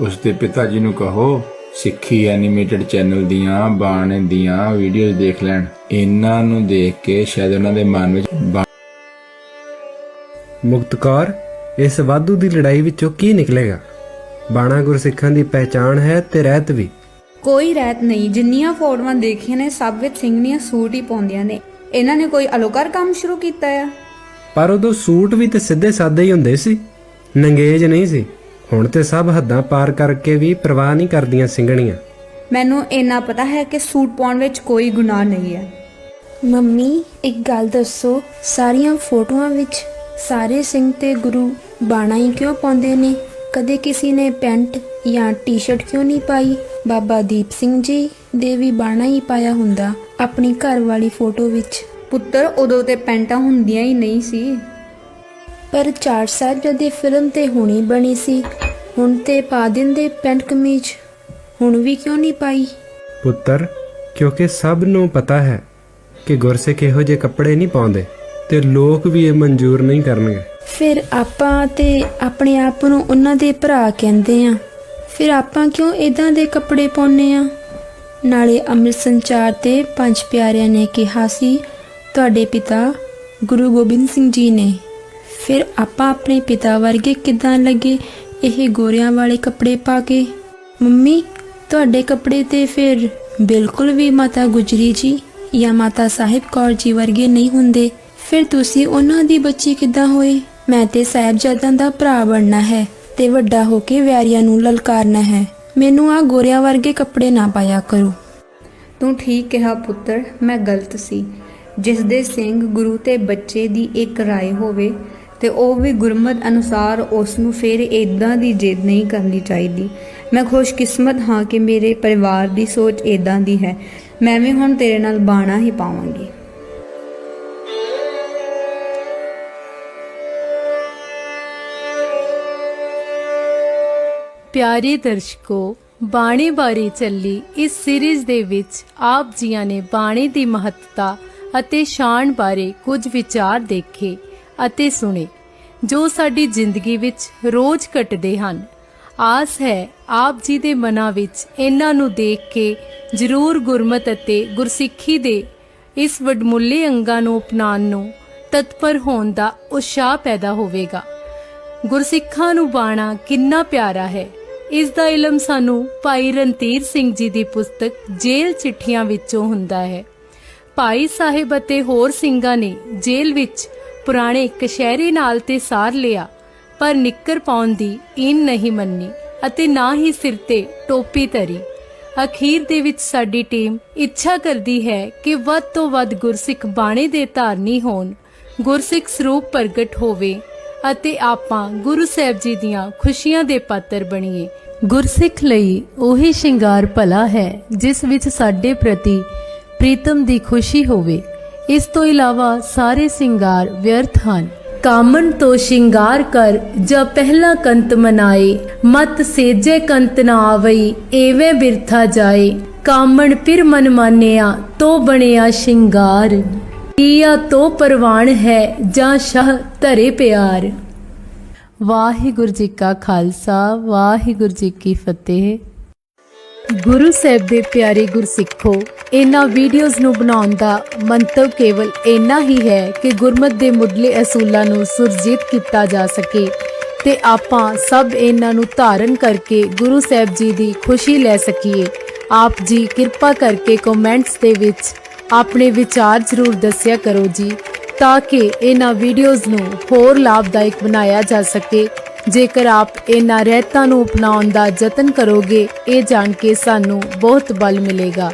ਉਸ ਦੇ ਪਿਤਾ ਜੀ ਨੂੰ ਕਹੋ ਸਿੱਖੀ ਐਨੀਮੇਟਡ ਚੈਨਲ ਦੀਆਂ ਬਾਣੇ ਦੀਆਂ ਵੀਡੀਓਜ਼ ਦੇਖ ਲੈਣ। ਇਹਨਾਂ ਨੂੰ ਦੇਖ ਕੇ ਸ਼ਾਇਦ ਉਹਨਾਂ ਦੇ ਮਨ ਵਿੱਚ ਮੁਕਤਕਾਰ ਇਸ ਵਾਧੂ ਦੀ ਲੜਾਈ ਵਿੱਚੋਂ ਕੀ ਨਿਕਲੇਗਾ? ਬਾਣਾ ਗੁਰਸਿੱਖਾਂ ਦੀ ਪਹਿਚਾਣ ਹੈ ਤੇ ਰਹਿਤ ਵੀ। ਕੋਈ ਰਹਿਤ ਨਹੀਂ ਜਿੰਨੀਆਂ ਫੋਟੋਆਂ ਦੇਖੀਆਂ ਨੇ ਸਭ ਵਿੱਚ ਸਿੰਘਣੀਆਂ ਸੂਟ ਹੀ ਪਾਉਂਦੀਆਂ ਨੇ। ਇਹਨਾਂ ਨੇ ਕੋਈ ਅਲੋਕਾਰ ਕੰਮ ਸ਼ੁਰੂ ਕੀਤਾ ਆ? ਪਰ ਉਦੋਂ ਸੂਟ ਵੀ ਤੇ ਸਿੱਧੇ ਸਾਦੇ ਹੀ ਹੁੰਦੇ ਸੀ। ਨੰਗੇਜ ਨਹੀਂ ਸੀ। ਹੁਣ ਤੇ ਸਭ ਹੱਦਾਂ ਪਾਰ ਕਰਕੇ ਵੀ ਪਰਵਾਹ ਨਹੀਂ ਕਰਦੀਆਂ ਸਿੰਘਣੀਆਂ। ਮੈਨੂੰ ਇੰਨਾ ਪਤਾ ਹੈ ਕਿ ਸੂਟ ਪਾਉਣ ਵਿੱਚ ਕੋਈ ਗੁਨਾਹ ਨਹੀਂ ਹੈ। ਮੰਮੀ ਇੱਕ ਗੱਲ ਦੱਸੋ ਸਾਰੀਆਂ ਫੋਟੋਆਂ ਵਿੱਚ ਸਾਰੇ ਸਿੰਘ ਤੇ ਗੁਰੂ ਬਾਣਾ ਹੀ ਕਿਉਂ ਪਾਉਂਦੇ ਨੇ? ਕਦੇ ਕਿਸੇ ਨੇ ਪੈਂਟ ਜਾਂ ਟੀ-ਸ਼ਰਟ ਕਿਉਂ ਨਹੀਂ ਪਾਈ? ਬਾਬਾ ਦੀਪ ਸਿੰਘ ਜੀ ਦੇ ਵੀ ਬਾਣਾ ਹੀ ਪਾਇਆ ਹੁੰਦਾ ਆਪਣੀ ਘਰ ਵਾਲੀ ਫੋਟੋ ਵਿੱਚ। ਪੁੱਤਰ ਉਦੋਂ ਤੇ ਪੈਂਟਾਂ ਹੁੰਦੀਆਂ ਹੀ ਨਹੀਂ ਸੀ। ਪਰ ਚਾਰ ਸਾਹਿਬਜ਼ਾਦੇ ਫਿਲਮ ਤੇ ਹੁਣੀ ਬਣੀ ਸੀ। ਹੁਣ ਤੇ ਪਾ ਦਿੰਦੇ ਪੈਂਟ ਕਮੀਜ਼। ਹੁਣ ਵੀ ਕਿਉਂ ਨਹੀਂ ਪਾਈ? ਪੁੱਤਰ ਕਿਉਂਕਿ ਸਭ ਨੂੰ ਪਤਾ ਹੈ ਕਿ ਗੁਰਸਿੱਖ ਇਹੋ ਜਿਹੇ ਕੱਪੜੇ ਨਹੀਂ ਪਾਉਂਦੇ ਤੇ ਲੋਕ ਵੀ ਇਹ ਮਨਜ਼ੂਰ ਨਹੀਂ ਕਰਨਗੇ। ਫਿਰ ਆਪਾਂ ਤੇ ਆਪਣੇ ਆਪ ਨੂੰ ਉਹਨਾਂ ਦੇ ਭਰਾ ਕਹਿੰਦੇ ਆ। ਫਿਰ ਆਪਾਂ ਕਿਉਂ ਇਦਾਂ ਦੇ ਕੱਪੜੇ ਪਾਉਨੇ ਆ? ਨਾਲੇ ਅੰਮ੍ਰਿਤ ਸੰਚਾਰ ਤੇ ਪੰਜ ਪਿਆਰਿਆਂ ਨੇ ਕਿਹਾ ਸੀ ਤੁਹਾਡੇ ਪਿਤਾ ਗੁਰੂ ਗੋਬਿੰਦ ਸਿੰਘ ਜੀ ਨੇ। ਫਿਰ ਆਪਾਂ ਆਪਣੇ ਪਿਤਾ ਵਰਗੇ ਕਿਦਾਂ ਲੱਗੇ ਇਹ ਗੋਰਿਆਂ ਵਾਲੇ ਕੱਪੜੇ ਪਾ ਕੇ, ਮੰਮੀ, ਤੁਹਾਡੇ ਕੱਪੜੇ ਤੇ ਫਿਰ ਬਿਲਕੁਲ ਵੀ ਮਾਤਾ ਗੁਜਰੀ ਜੀ ਜਾਂ ਮਾਤਾ ਸਾਹਿਬ ਕੌਰ ਜੀ ਵਰਗੇ ਨਹੀਂ ਹੁੰਦੇ। ਫਿਰ ਤੁਸੀਂ ਉਹਨਾਂ ਦੀ ਬੱਚੀ ਕਿੱਦਾਂ ਹੋਏ? ਮੈਂ ਤੇ ਸਾਹਿਬਜ਼ਾਦਿਆਂ ਦਾ ਭਰਾ ਬਣਨਾ ਹੈ ਤੇ ਵੱਡਾ ਹੋ ਕੇ ਵਿਆਰੀਆਂ ਨੂੰ ਲਲਕਾਰਨਾ ਹੈ। ਮੈਨੂੰ ਆ ਗੋਰਿਆਂ ਵਰਗੇ ਕੱਪੜੇ ਨਾ ਪਾਇਆ ਕਰੋ। ਤੂੰ ਠੀਕ ਕਿਹਾ ਪੁੱਤਰ, ਮੈਂ ਗਲਤ ਸੀ। ਜਿਸ ਦੇ ਸਿੰਘ ਗੁਰੂ ਤੇ ਬੱਚੇ ਦੀ ਇੱਕ ਰਾਏ ਹੋਵੇ ਤੇ ਉਹ ਵੀ ਗੁਰਮਤ ਅਨੁਸਾਰ ਉਸ ਨੂੰ ਫਿਰ ਇਦਾਂ ਦੀ ਜਿੱਦ ਨਹੀਂ ਕਰਨੀ ਚਾਹੀਦੀ। ਮੈਂ ਖੁਸ਼ਕਿਸਮਤ ਹਾਂ ਕਿ ਮੇਰੇ ਪਰਿਵਾਰ ਦੀ ਸੋਚ ਇਦਾਂ ਦੀ ਹੈ। ਮੈਂ ਵੀ ਹੁਣ ਤੇਰੇ ਨਾਲ ਬਾਣਾ ਹੀ ਪਾਵਾਂਗੀ। ਪਿਆਰੇ ਦਰਸ਼ਕੋ, ਬਾਣੀ ਬਾਰੇ ਚੱਲੀ ਇਸ ਸੀਰੀਜ਼ ਦੇ ਵਿੱਚ ਆਪ ਜੀਆਂ ਨੇ ਬਾਣੀ ਦੀ ਮਹੱਤਤਾ ਅਤੇ ਸ਼ਾਨ ਬਾਰੇ ਕੁਝ ਵਿਚਾਰ ਦੇਖੇ। ਅਤੇ ਸੁਣੇ, ਜੋ ਸਾਡੀ ਜ਼ਿੰਦਗੀ ਵਿੱਚ ਰੋਜ਼ ਘਟਦੇ ਹਨ। ਆਸ ਹੈ ਆਪ ਜੀ ਦੇ ਮਨਾਂ ਵਿੱਚ ਇਹਨਾਂ ਨੂੰ ਦੇਖ ਕੇ ਜ਼ਰੂਰ ਗੁਰਮਤ ਅਤੇ ਗੁਰਸਿੱਖੀ ਦੇ ਇਸ ਵਡਮੁੱਲੇ ਅੰਗਾਂ ਨੂੰ ਅਪਣਾਉਣ ਨੂੰ ਤਤਪਰ ਹੋਣ ਦਾ ਉਤਸ਼ਾਹ ਪੈਦਾ ਹੋਵੇਗਾ। ਗੁਰਸਿੱਖਾਂ ਨੂੰ ਬਾਣਾ ਕਿੰਨਾ ਪਿਆਰਾ ਹੈ। ਇਸ ਦਾ ਇਲਮ ਸਾਨੂੰ ਭਾਈ ਰਣਧੀਰ ਸਿੰਘ ਜੀ ਦੀ ਪੁਸਤਕ ਜੇਲ੍ਹ ਚਿੱਠੀਆਂ ਵਿੱਚੋਂ ਹੁੰਦਾ ਹੈ। ਭਾਈ ਸਾਹਿਬ ਅਤੇ ਹੋਰ ਸਿੰਘਾਂ ਨੇ ਜੇਲ੍ਹ ਵਿੱਚ ਪੁਰਾਣੇ ਕਸ਼ਹਿਰੇ ਨਾਲ ਤੇ ਸਾਰ ਲਿਆ, ਪਰ ਨਿੱਕਰ ਪਾਉਣ ਦੀ ਇਨ ਨਹੀਂ ਮੰਨੀ ਅਤੇ ਨਾ ਹੀ ਸਿਰ ਤੇ ਟੋਪੀ ਧਰੀ। ਅਖੀਰ ਦੇ ਵਿੱਚ ਸਾਡੀ ਟੀਮ ਇੱਛਾ ਕਰਦੀ ਹੈ ਕਿ ਵੱਧ ਤੋਂ ਵੱਧ ਗੁਰਸਿੱਖ ਬਾਣੇ ਦੇ ਧਾਰਨੀ ਹੋਣ, ਗੁਰਸਿੱਖ ਸਰੂਪ ਪ੍ਰਗਟ ਹੋਵੇ ਅਤੇ ਆਪਾਂ ਗੁਰੂ ਸਾਹਿਬ ਜੀ ਦੀਆਂ ਖੁਸ਼ੀਆਂ ਦੇ ਪਾਤਰ ਬਣੀਏ। ਗੁਰਸਿੱਖ ਲਈ ਉਹੀ ਸ਼ਿੰਗਾਰ ਭਲਾ ਹੈ, ਜਿਸ ਵਿੱਚ ਸਾਡੇ ਪ੍ਰਤੀ ਪ੍ਰੀਤਮ ਦੀ ਖੁਸ਼ੀ ਹੋਵੇ। ਇਸ ਤੋਂ ਇਲਾਵਾ ਸਾਰੇ ਸ਼ਿੰਗਾਰ ਵਿਅਰਥ ਹਨ। ਕਾਮਨ ਤੋਂ ਸ਼ਿੰਗਾਰ ਕਰ ਜਾਂ ਪਹਿਲਾ ਕੰਤ ਮਨਾਏ, ਮਤ ਸੇਜੇ ਕੰਤ ਨਾ ਆਵਈ ਐਵੇਂ ਬਿਰਥਾ ਜਾਏ। ਕਾਮਣ ਫਿਰ ਮਨ ਮਾਨਿਆ, ਤੋ ਬਣਿਆ ਸ਼ਿੰਗਾਰ। ਕੀਆ ਤੋ ਪਰਵਾਨ ਹੈ ਜਾਂ ਸ਼ਹ ਧਰੇ ਪਿਆਰ। ਵਾਹਿਗੁਰੂ ਜੀ ਕਾ ਖਾਲਸਾ, ਵਾਹਿਗੁਰੂ ਜੀ ਕੀ ਫਤਿਹ। ਗੁਰੂ ਸਾਹਿਬ ਦੇ ਪਿਆਰੇ ਗੁਰਸਿੱਖੋ ਇਹਨਾਂ ਵੀਡੀਓਜ਼ ਨੂੰ ਬਣਾਉਣ ਦਾ ਮੰਤਵ ਕੇਵਲ ਇੰਨਾ ਹੀ ਹੈ ਕਿ ਗੁਰਮਤ ਦੇ ਮੁੱਢਲੇ ਅਸੂਲਾਂ ਨੂੰ ਸੁਰਜੀਤ ਕੀਤਾ ਜਾ ਸਕੇ ਤੇ ਆਪਾਂ ਸਭ ਇਹਨਾਂ ਨੂੰ ਧਾਰਨ ਕਰਕੇ ਗੁਰੂ ਸਾਹਿਬ ਜੀ ਦੀ ਖੁਸ਼ੀ ਲੈ ਸਕੀਏ। ਆਪ ਜੀ ਕਿਰਪਾ ਕਰਕੇ ਕਮੈਂਟਸ ਦੇ ਵਿੱਚ ਆਪਣੇ ਵਿਚਾਰ ਜ਼ਰੂਰ ਦੱਸਿਆ ਕਰੋ ਜੀ, ਤਾਂ ਕਿ ਇਹਨਾਂ ਵੀਡੀਓਜ਼ ਨੂੰ ਹੋਰ ਲਾਭਦਾਇਕ ਬਣਾਇਆ ਜਾ ਸਕੇ। ਜੇਕਰ ਆਪ ਇਹਨਾਂ ਰਹਿਤਾਂ ਨੂੰ ਅਪਣਾਉਣ ਦਾ ਯਤਨ ਕਰੋਗੇ, ਇਹ ਜਾਣ ਕੇ ਸਾਨੂੰ ਬਹੁਤ ਬਲ ਮਿਲੇਗਾ।